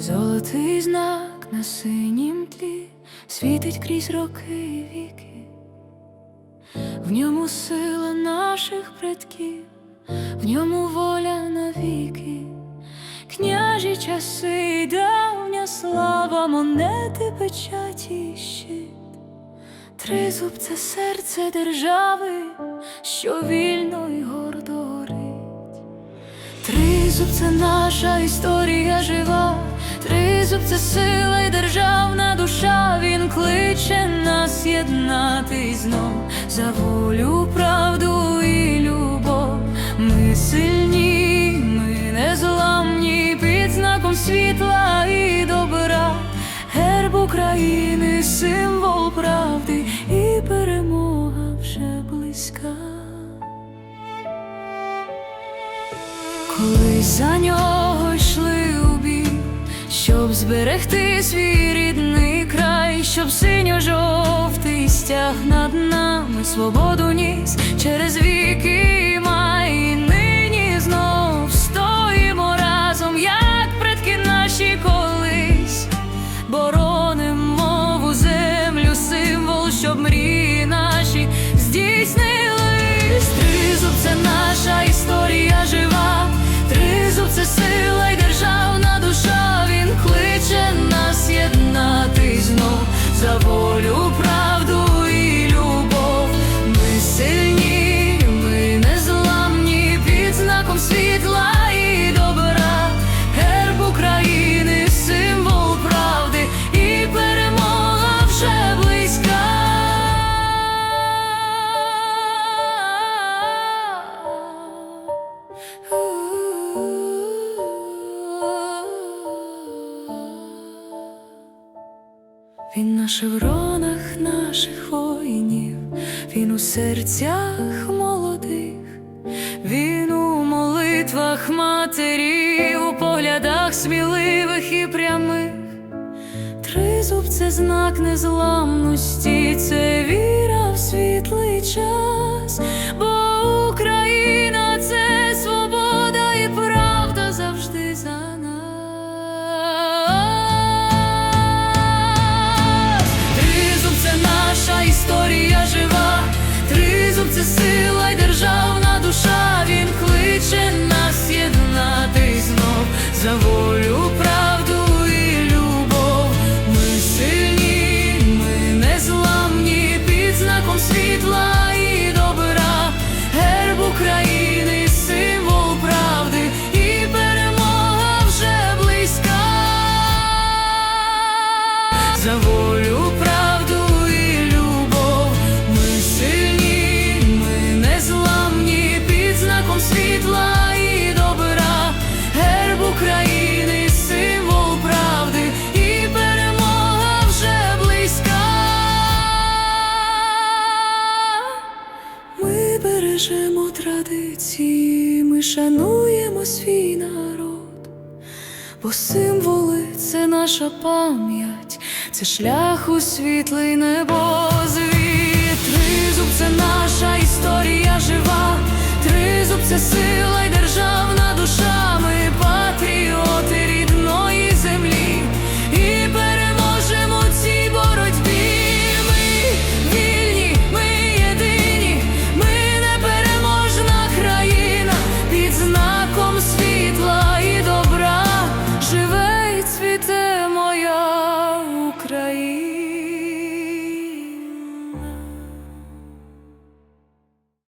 Золотий знак на синім тлі світить крізь роки і віки, в ньому сила наших предків, в ньому воля навіки, княжі часи й давня слава, монети, печаті, і щит. Тризуб це серце держави, що вільно й гордо. Тризуб це наша історія жива, тризуб це сила й державна душа. Він кличе нас єднати знов за волю, правду і любов. Ми сильні, ми незламні під знаком світла і добра. Герб України, символ правди За нього йшли у бій, щоб зберегти свій рідний край, щоб синьо-жовтий стяг над нами свободу ніс через віки Він на шевронах наших воїнів, він у серцях молодих, він у молитвах матерів, у поглядах сміливих і прямих. Тризуб це знак незламності, це віра в світлий час, знов бережемо традиції, ми шануємо свій народ. Бо символи це наша пам'ять, це шлях у світлий небо. Тризуб це наша історія жива, тризуб це сила й державна душа.